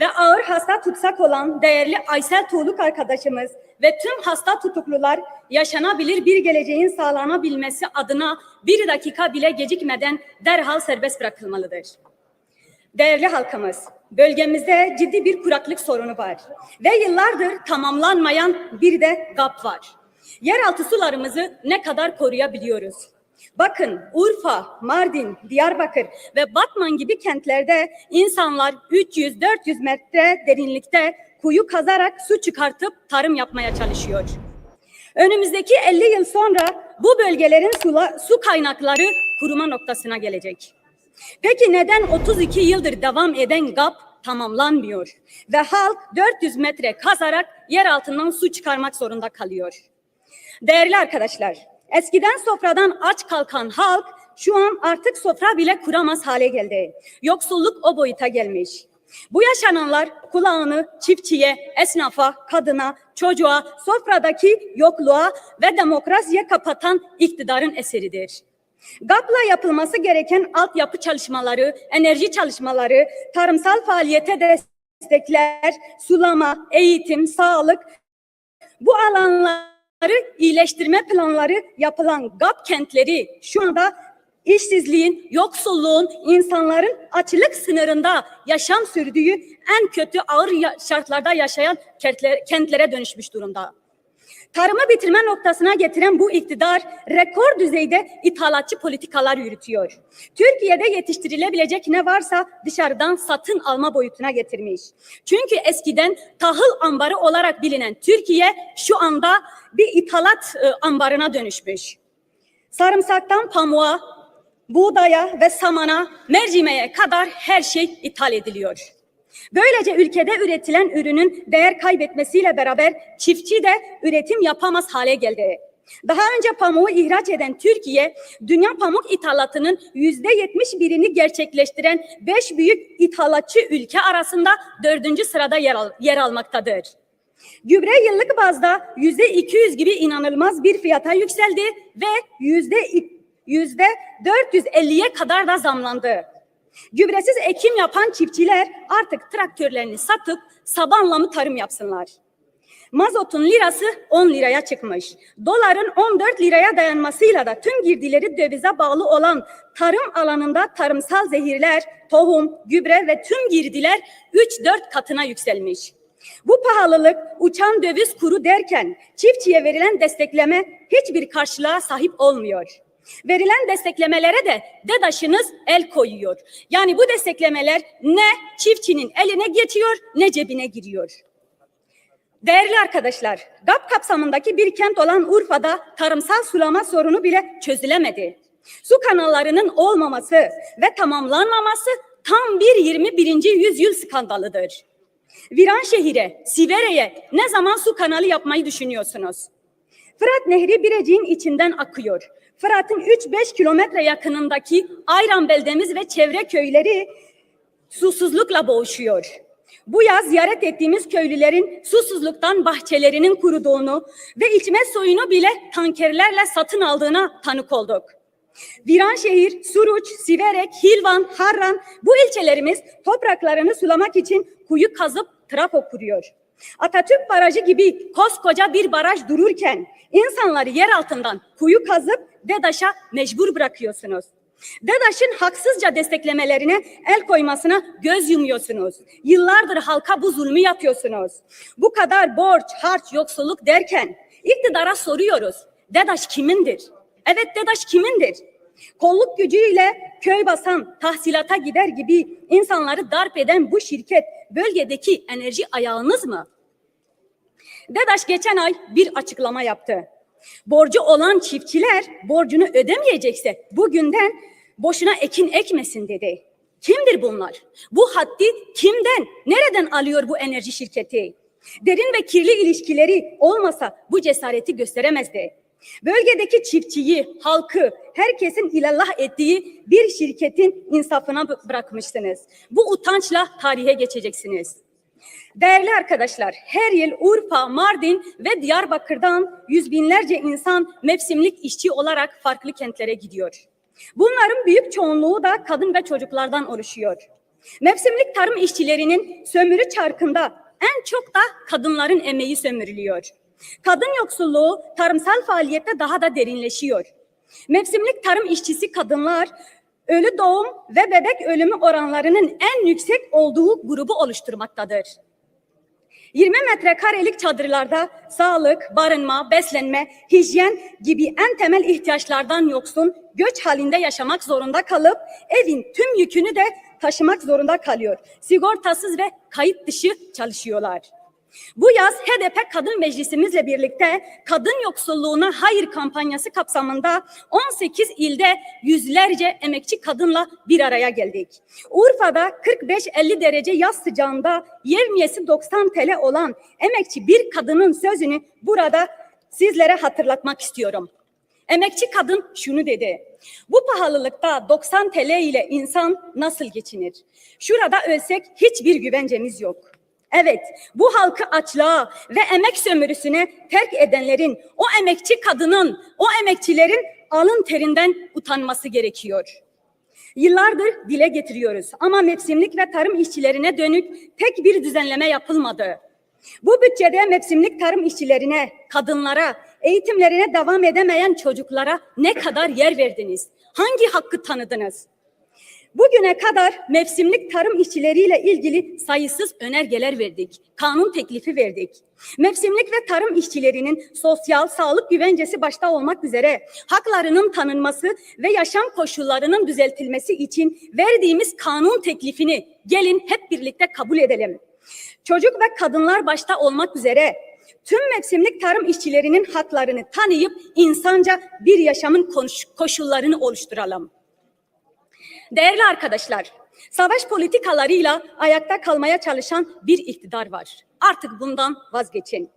ve ağır hasta tutsak olan değerli Aysel Tuğluk arkadaşımız ve tüm hasta tutuklular yaşanabilir bir geleceğin sağlanabilmesi adına bir dakika bile gecikmeden derhal serbest bırakılmalıdır. Değerli halkımız, bölgemizde ciddi bir kuraklık sorunu var ve yıllardır tamamlanmayan bir de GAP var. Yeraltı sularımızı ne kadar koruyabiliyoruz? Bakın Urfa, Mardin, Diyarbakır ve Batman gibi kentlerde insanlar 300-400 metre derinlikte kuyu kazarak su çıkartıp tarım yapmaya çalışıyor. Önümüzdeki 50 yıl sonra bu bölgelerin sula, su kaynakları kuruma noktasına gelecek. Peki neden 32 yıldır devam eden GAP tamamlanmıyor ve halk 400 metre kazarak yer altından su çıkarmak zorunda kalıyor? Değerli arkadaşlar, eskiden sofradan aç kalkan halk şu an artık sofra bile kuramaz hale geldi. Yoksulluk o boyuta gelmiş. Bu yaşananlar kulağını çiftçiye, esnafa, kadına, çocuğa, sofradaki yokluğa ve demokrasiye kapatan iktidarın eseridir. GAP'la yapılması gereken altyapı çalışmaları, enerji çalışmaları, tarımsal faaliyete destekler, sulama, eğitim, sağlık bu alanları iyileştirme planları yapılan GAP kentleri şu anda işsizliğin, yoksulluğun, insanların açlık sınırında yaşam sürdüğü en kötü ağır şartlarda yaşayan kentlere dönüşmüş durumda. Tarımı bitirme noktasına getiren bu iktidar rekor düzeyde ithalatçı politikalar yürütüyor. Türkiye'de yetiştirilebilecek ne varsa dışarıdan satın alma boyutuna getirmiş. Çünkü eskiden tahıl ambarı olarak bilinen Türkiye şu anda bir ithalat e, ambarına dönüşmüş. Sarımsaktan pamuğa, buğdaya ve samana, mercimeğe kadar her şey ithal ediliyor. Böylece ülkede üretilen ürünün değer kaybetmesiyle beraber çiftçi de üretim yapamaz hale geldi. Daha önce pamuğu ihraç eden Türkiye, dünya pamuk ithalatının yüzde yetmiş birini gerçekleştiren beş büyük ithalatçı ülke arasında dördüncü sırada yer, al- yer almaktadır. Gübre yıllık bazda yüzde 200 gibi inanılmaz bir fiyata yükseldi ve yüzde yüzde 450'ye kadar da zamlandı. Gübresiz ekim yapan çiftçiler artık traktörlerini satıp sabanla mı tarım yapsınlar? Mazotun lirası 10 liraya çıkmış. Doların 14 liraya dayanmasıyla da tüm girdileri dövize bağlı olan tarım alanında tarımsal zehirler, tohum, gübre ve tüm girdiler 3-4 katına yükselmiş. Bu pahalılık uçan döviz kuru derken çiftçiye verilen destekleme hiçbir karşılığa sahip olmuyor. Verilen desteklemelere de DEDAŞ'ınız el koyuyor. Yani bu desteklemeler ne çiftçinin eline geçiyor ne cebine giriyor. Değerli arkadaşlar, GAP kapsamındaki bir kent olan Urfa'da tarımsal sulama sorunu bile çözülemedi. Su kanallarının olmaması ve tamamlanmaması tam bir 21. yüzyıl skandalıdır. Viranşehir'e, Sivere'ye ne zaman su kanalı yapmayı düşünüyorsunuz? Fırat Nehri Birecik'in içinden akıyor. Fırat'ın 3-5 kilometre yakınındaki Ayran beldemiz ve çevre köyleri susuzlukla boğuşuyor. Bu yaz ziyaret ettiğimiz köylülerin susuzluktan bahçelerinin kuruduğunu ve içme suyunu bile tankerlerle satın aldığına tanık olduk. Viranşehir, Suruç, Siverek, Hilvan, Harran bu ilçelerimiz topraklarını sulamak için kuyu kazıp trafo kuruyor. Atatürk Barajı gibi koskoca bir baraj dururken insanları yer altından kuyu kazıp DEDAŞ'a mecbur bırakıyorsunuz. DEDAŞ'ın haksızca desteklemelerine el koymasına göz yumuyorsunuz. Yıllardır halka bu zulmü yapıyorsunuz. Bu kadar borç, harç, yoksulluk derken iktidara soruyoruz. DEDAŞ kimindir? Evet DEDAŞ kimindir? Kolluk gücüyle köy basan, tahsilata gider gibi insanları darp eden bu şirket bölgedeki enerji ayağınız mı? DEDAŞ geçen ay bir açıklama yaptı. Borcu olan çiftçiler borcunu ödemeyecekse bugünden boşuna ekin ekmesin dedi. Kimdir bunlar? Bu haddi kimden, nereden alıyor bu enerji şirketi? Derin ve kirli ilişkileri olmasa bu cesareti gösteremezdi. Bölgedeki çiftçiyi, halkı, herkesin ilallah ettiği bir şirketin insafına bı- bırakmışsınız. Bu utançla tarihe geçeceksiniz. Değerli arkadaşlar, her yıl Urfa, Mardin ve Diyarbakır'dan yüz binlerce insan mevsimlik işçi olarak farklı kentlere gidiyor. Bunların büyük çoğunluğu da kadın ve çocuklardan oluşuyor. Mevsimlik tarım işçilerinin sömürü çarkında en çok da kadınların emeği sömürülüyor. Kadın yoksulluğu tarımsal faaliyette daha da derinleşiyor. Mevsimlik tarım işçisi kadınlar ölü doğum ve bebek ölümü oranlarının en yüksek olduğu grubu oluşturmaktadır. 20 metrekarelik çadırlarda sağlık, barınma, beslenme, hijyen gibi en temel ihtiyaçlardan yoksun göç halinde yaşamak zorunda kalıp evin tüm yükünü de taşımak zorunda kalıyor. Sigortasız ve kayıt dışı çalışıyorlar. Bu yaz HDP Kadın Meclisimizle birlikte kadın yoksulluğuna hayır kampanyası kapsamında 18 ilde yüzlerce emekçi kadınla bir araya geldik. Urfa'da 45-50 derece yaz sıcağında yevmiyesi 90 TL olan emekçi bir kadının sözünü burada sizlere hatırlatmak istiyorum. Emekçi kadın şunu dedi. Bu pahalılıkta 90 TL ile insan nasıl geçinir? Şurada ölsek hiçbir güvencemiz yok. Evet, bu halkı açlığa ve emek sömürüsüne terk edenlerin, o emekçi kadının, o emekçilerin alın terinden utanması gerekiyor. Yıllardır dile getiriyoruz ama mevsimlik ve tarım işçilerine dönük tek bir düzenleme yapılmadı. Bu bütçede mevsimlik tarım işçilerine, kadınlara, eğitimlerine devam edemeyen çocuklara ne kadar yer verdiniz? Hangi hakkı tanıdınız? Bugüne kadar mevsimlik tarım işçileriyle ilgili sayısız önergeler verdik. Kanun teklifi verdik. Mevsimlik ve tarım işçilerinin sosyal sağlık güvencesi başta olmak üzere haklarının tanınması ve yaşam koşullarının düzeltilmesi için verdiğimiz kanun teklifini gelin hep birlikte kabul edelim. Çocuk ve kadınlar başta olmak üzere tüm mevsimlik tarım işçilerinin haklarını tanıyıp insanca bir yaşamın koşullarını oluşturalım. Değerli arkadaşlar, savaş politikalarıyla ayakta kalmaya çalışan bir iktidar var. Artık bundan vazgeçin.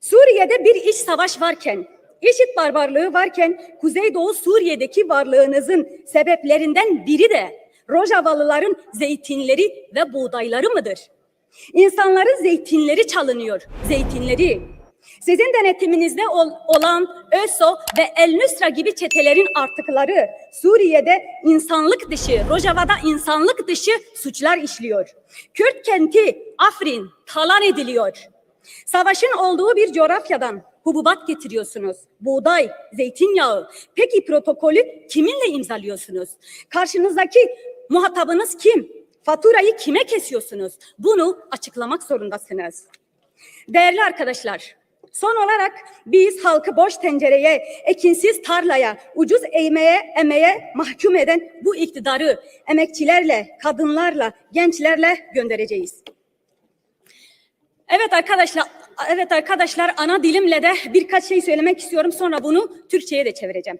Suriye'de bir iç savaş varken, IŞİD barbarlığı varken Kuzeydoğu Suriye'deki varlığınızın sebeplerinden biri de Rojavalıların zeytinleri ve buğdayları mıdır? İnsanların zeytinleri çalınıyor, zeytinleri. Sizin denetiminizde ol- olan ÖSO ve El Nusra gibi çetelerin artıkları Suriye'de insanlık dışı, Rojava'da insanlık dışı suçlar işliyor. Kürt kenti Afrin talan ediliyor. Savaşın olduğu bir coğrafyadan hububat getiriyorsunuz. Buğday, zeytinyağı. Peki protokolü kiminle imzalıyorsunuz? Karşınızdaki muhatabınız kim? Faturayı kime kesiyorsunuz? Bunu açıklamak zorundasınız. Değerli arkadaşlar, son olarak biz halkı boş tencereye, ekinsiz tarlaya, ucuz eğmeye, emeğe mahkum eden bu iktidarı emekçilerle, kadınlarla, gençlerle göndereceğiz. Evet arkadaşlar, evet arkadaşlar ana dilimle de birkaç şey söylemek istiyorum. Sonra bunu Türkçe'ye de çevireceğim.